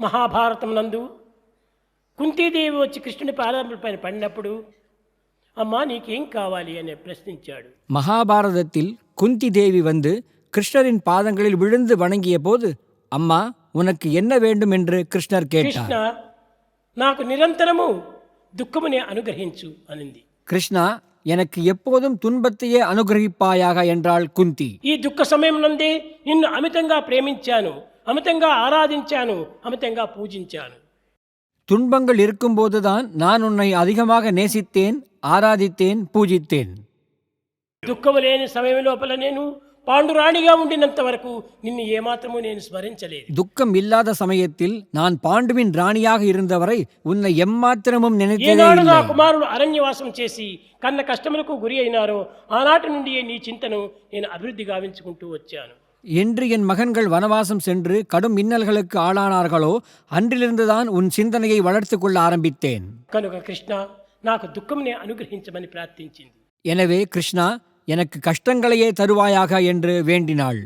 మహాభారతం నందు కుంతీదేవి వచ్చి కృష్ణుని పాదముల పైన పడినప్పుడు అమ్మా నీకేం కావాలి అని ప్రశ్నించాడు மகாபாரதத்தில் குந்தி தேவி வந்து கிருஷ்ணரின் பாதங்களில் விழுந்து வணங்கிய போது அம்மா உனக்கு என்ன வேண்டும் என்று கிருஷ்ணர் கேட்டார் కృష్ణ నాకు నిరంతరము దుఃఖముని అనుగ్రహించు అనింది கிருஷ்ணா எனக்கு எப்போதும் துன்பத்தையே அனுகிரகிப்பாயாக என்றாள் குந்தி ఈ దుఃఖ సమయం నందే నిన్ను అమితంగా ప్రేమించాను అమితంగా ఆరాధించాను అమితంగా పూజించాను துன்பங்கள் இருக்கும்போதுதான் நான் உன்னை அதிகமாக நேசித்தேன் ஆராதித்தேன் பூஜித்தேன் దుఃఖము లేని సమయం లోపల నేను పాండురాణిగా ఉండినంత వరకు నిన్ను ఏమాత్రము నేను స్మరించలేదు துக்கம் இல்லாத சமயத்தில் நான் பாண்டுவின் ராணியாக இருந்தவரை உன்னை எம்மாத்திரமும் நினைத்ததே ఏనాడు నా இல்லை కుమారుడు అరణ్యవాసం చేసి కన్న కష్టములకు గురి అయినారో ఆనాటి నుండి నీ చింతను నేను అభివృద్ధి గావించుకుంటూ వచ్చాను என்று என் மகன்கள் வனவாசம் சென்று கடும் இன்னல்களுக்கு ஆளானார்களோ அன்றிலிருந்துதான் உன் சிந்தனையை வளர்த்துக் கொள்ள ஆரம்பித்தேன் కనుక కృష్ణ నాకు దుఃఖంని అనుగ్రహించమని ప్రార్థించింది எனவே கிருஷ்ணா எனக்கு கஷ்டங்களையே தருவாயாக என்று வேண்டினாள்